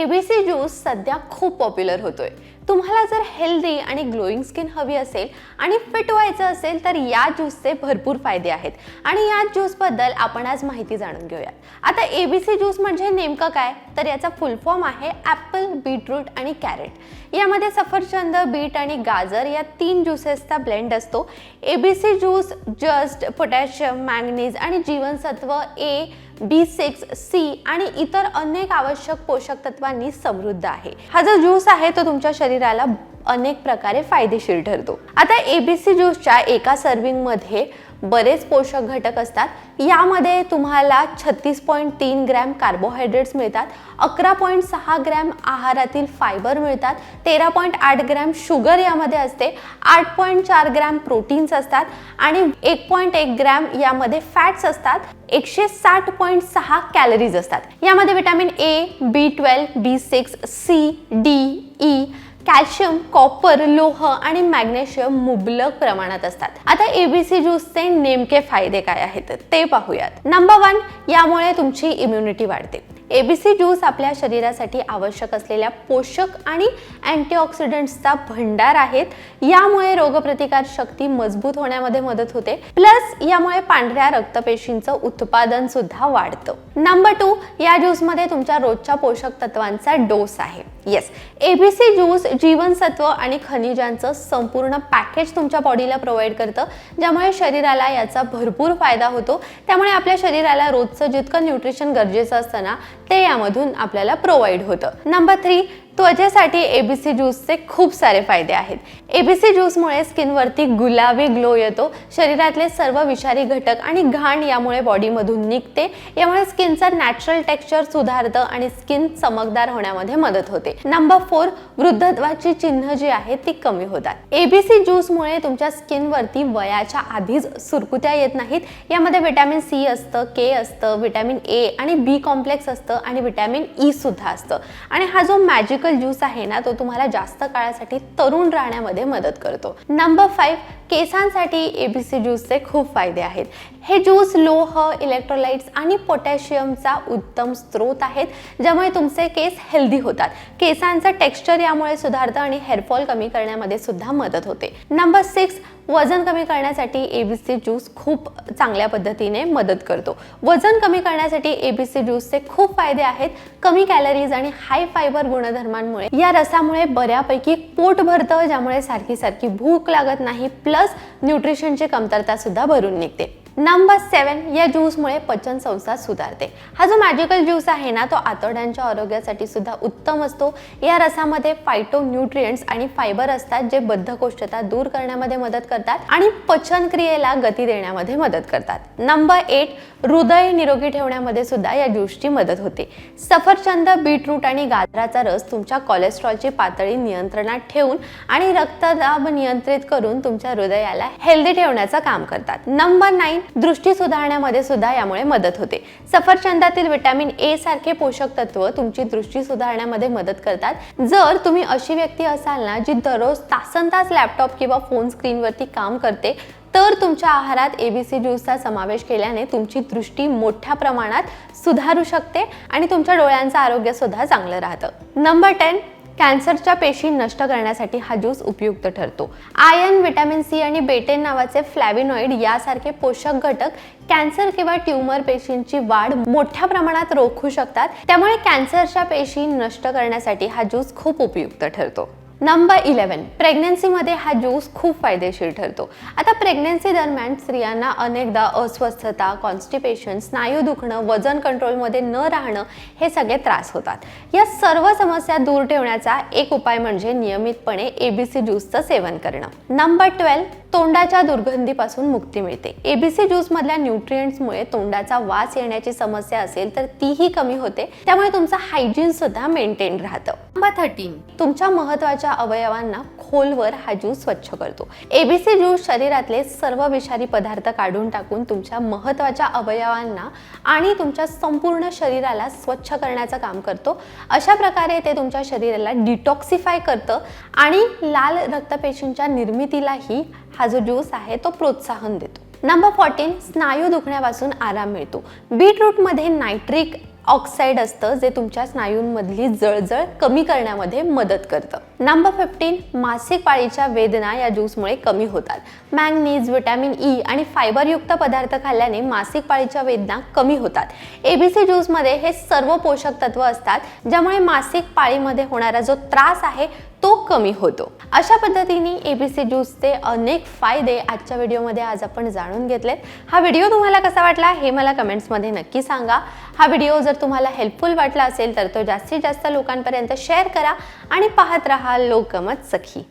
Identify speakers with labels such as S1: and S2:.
S1: ABC juice सध्या खूप popular होतोय. तुम्हाला जर हेल्दी आणि ग्लोईंग स्किन हवी असेल आणि फिट व्हायचं असेल तर या ज्यूसचे भरपूर फायदे आहेत. आणि या ज्यूसबद्दल आपण आज माहिती जाणून घेऊयात. आता एबीसी ज्यूस म्हणजे नेमकं काय? तर याचा फुल फॉर्म आहे ॲपल बीटरूट आणि कॅरेट यामध्ये सफरचंद बीट आणि गाजर या तीन ज्युसेसचा ब्लेंड असतो. ABC juice just potassium manganese आणि जीवनसत्व ए बी सिक्स सी आणि इतर अनेक आवश्यक पोषक तत्वांनी समृद्ध आहे. हा जो ज्यूस आहे तो तुमच्या शरीर शरीराला अनेक प्रकारे फायदेशीर ठरतो. आता एबीसी ज्यूसच्या एका सर्विंगमध्ये बरेच पोषक घटक असतात. यामध्ये तुम्हाला छत्तीस पॉईंट तीन ग्रॅम कार्बोहायड्रेट्स मिळतात अकरा पॉईंट सहा ग्रॅम आहारातील फायबर मिळतात तेरा पॉईंट आठ ग्रॅम शुगर यामध्ये असते आठ पॉईंट चार ग्रॅम प्रोटीन्स असतात आणि एक पॉईंट एक ग्रॅम यामध्ये फॅट्स असतात एकशे साठ पॉईंट सहा कॅलरीज असतात. यामध्ये vitamin A B twelve B six C D E calcium copper लोह आणि मॅग्नेशियम मुबलक प्रमाणात असतात. आता एबीसी ज्यूसचे नेमके फायदे काय आहेत ते पाहूयात. नंबर वन यामुळे तुमची इम्युनिटी वाढते. एबीसी ज्यूस आपल्या शरीरासाठी आवश्यक असलेल्या पोषक आणि अँटीऑक्सिडंट्सचा भंडार आहेत. यामुळे रोगप्रतिकार शक्ती मजबूत होण्यामध्ये मदत होते. प्लस यामुळे पांढऱ्या रक्तपेशींचं उत्पादन सुद्धा वाढतं. नंबर टू या ज्यूसमध्ये तुमच्या रोजच्या पोषक तत्वांचा डोस आहे. येस एबीसी ज्यूस जीवनसत्व आणि खनिजांचं संपूर्ण पॅकेज तुमच्या बॉडीला प्रोव्हाइड करतं. ज्यामुळे शरीराला याचा भरपूर फायदा होतो. त्यामुळे आपल्या शरीराला रोजचं जितकं न्यूट्रिशन गरजेचं असतं ना ते यामधून आपल्याला प्रोव्हाइड होतं. नंबर थ्री त्वचेसाठी एबीसी ज्यूसचे खूप सारे फायदे आहेत. एबीसी ज्यूसमुळे स्किनवरती गुलाबी ग्लो येतो. शरीरातले सर्व विषारी घटक आणि घाण यामुळे बॉडीमधून निघते. यामुळे स्किनचं नॅचरल टेक्स्चर सुधारतं आणि स्किन चमकदार होण्यामध्ये मदत होते. नंबर फोर वृद्धत्वाची चिन्ह जी आहेत ती कमी होतात. एबीसी ज्यूसमुळे तुमच्या स्किनवरती वयाच्या आधीच सुरकुत्या येत नाहीत. यामध्ये विटॅमिन सी असतं के असतं विटॅमिन ए आणि बी कॉम्प्लेक्स असतं आणि विटॅमिन ई e सुद्धा असतं. आणि हा जो मॅजिक मॅजिकल ज्यूस आहे ना तो तुम्हाला जास्त काळासाठी तरुण राहण्यामध्ये मदत करतो. नंबर फाईव्ह केसांसाठी एबीसी ज्यूसचे खूप फायदे आहेत. हे ज्यूस लोह इलेक्ट्रोलाइट्स आणि पोटॅशियमचा उत्तम स्रोत आहेत ज्यामुळे तुमचे केस हेल्दी होतात. केसांचं टेक्स्चर यामुळे सुधारतं आणि हेअरफॉल कमी करण्यामध्ये सुद्धा मदत होते. नंबर सिक्स वजन कमी करण्यासाठी एबीसी ज्यूस खूप चांगल्या पद्धतीने मदत करतो. वजन कमी करण्यासाठी एबीसी ज्यूसचे खूप फायदे आहेत. कमी कॅलरीज आणि हाय फायबर गुणधर्मांमुळे. या रसामुळे बऱ्यापैकी पोट भरतं ज्यामुळे सारखी सारखी भूक लागत नाही प्लस न्यूट्रिशनची कमतरता सुद्धा भरून निघते. नंबर सेवन या ज्यूसमुळे पचन संस्था सुधारते. हा जो मॅजिकल ज्यूस आहे ना तो आतड्यांच्या आरोग्यासाठी सुद्धा उत्तम असतो. या रसामध्ये फायटो न्यूट्रियंट्स आणि फायबर असतात जे बद्धकोष्ठता दूर करण्यामध्ये मदत करतात आणि पचन क्रियेला गती देण्यामध्ये मदत करतात. नंबर एट हृदय निरोगी ठेवण्यामध्ये सुद्धा या ज्यूसची मदत होते. सफरचंद बीटरूट आणि गाजराचा रस तुमच्या कोलेस्ट्रॉलची पातळी नियंत्रणात ठेवून आणि रक्तदाब नियंत्रित करून तुमच्या हृदयाला हेल्दी ठेवण्याचं काम करतात. नंबर नाईन दृष्टी सुधारण्यामध्ये सुद्धा यामुळे मदत होते. सफरचंदातील विटॅमिन ए सारखे पोषक तत्व तुमची दृष्टी सुधारण्यामध्ये मदत करतात. जर तुम्ही अशी व्यक्ती असाल ना जी दररोज तासन तास लॅपटॉप किंवा फोन स्क्रीनवरती काम करते तर तुमच्या आहारात एबीसी ज्यूसचा समावेश केल्याने तुमची दृष्टी मोठ्या प्रमाणात सुधारू शकते आणि तुमच्या डोळ्यांचं आरोग्य सुद्धा चांगलं राहतं. नंबर टेन कॅन्सरच्या पेशी नष्ट करण्यासाठी हा ज्यूस उपयुक्त ठरतो. आयर्न व्हिटॅमिन सी आणि बेटेन नावाचे फ्लॅविनॉइड यासारखे पोषक घटक कॅन्सर किंवा ट्यूमर पेशींची वाढ मोठ्या प्रमाणात रोखू शकतात. त्यामुळे कॅन्सरच्या पेशी नष्ट करण्यासाठी हा ज्यूस खूप उपयुक्त ठरतो. नंबर इलेवन प्रेग्नन्सीमध्ये हा ज्यूस खूप फायदेशीर ठरतो. आता प्रेग्नन्सी दरम्यान स्त्रियांना अनेकदा अस्वस्थता कॉन्स्टिपेशन स्नायू दुखणं वजन कंट्रोलमध्ये न राहणं हे सगळे त्रास होतात. या सर्व समस्या दूर ठेवण्याचा एक उपाय म्हणजे नियमितपणे एबीसी ज्यूसचं सेवन करणं. नंबर ट्वेल्व तोंडाच्या दुर्गंधीपासून मुक्ती मिळते. एबीसी ज्यूसमधल्या न्यूट्रियंट्समुळे तोंडाचा वास येण्याची समस्या असेल तर तीही कमी होते. त्यामुळे तुमचं हायजीन सुद्धा मेंटेन राहतं. थर्टीन तुमच्या महत्त्वाच्या अवयवांना खोलवर हा ज्यूस स्वच्छ करतो. एबीसी ज्यूस शरीरातले सर्व विषारी पदार्थ काढून टाकून तुमच्या महत्त्वाच्या अवयवांना आणि तुमच्या संपूर्ण शरीराला स्वच्छ करण्याचं काम करतो. अशा प्रकारे ते तुमच्या शरीराला डिटॉक्सिफाय करतं आणि लाल रक्तपेशींच्या निर्मितीलाही हा जो ज्यूस आहे तो प्रोत्साहन देतो. नंबर फोर्टीन स्नायू दुखण्यापासून आराम मिळतो. बीटरूटमध्ये नायट्रिक ऑक्साईड असतं जे तुमच्या स्नायूंमधली जळजळ कमी करण्यामध्ये मदत करतं. नंबर फिफ्टीन मासिक पाळीच्या वेदना या ज्यूसमुळे कमी होतात. मॅंगनीज विटॅमिन ई आणि फायबरयुक्त पदार्थ खाल्ल्याने मासिक पाळीच्या वेदना कमी होतात. एबीसी ज्यूसमध्ये हे सर्व पोषक तत्व असतात ज्यामुळे मासिक पाळीमध्ये होणारा जो त्रास आहे तो कमी होतो. अशा पद्धतीने एबीसी ज्यूसचे अनेक फायदे आजच्या व्हिडिओमध्ये आज आपण जाणून घेतलेत. हा व्हिडिओ तुम्हाला कसा वाटला हे मला कमेंट्समध्ये नक्की सांगा. हा व्हिडिओ जर तुम्हाला हेल्पफुल वाटला असेल तर तो जास्तीत जास्त लोकांपर्यंत शेअर करा आणि पाहत राहा लोकमत सखी.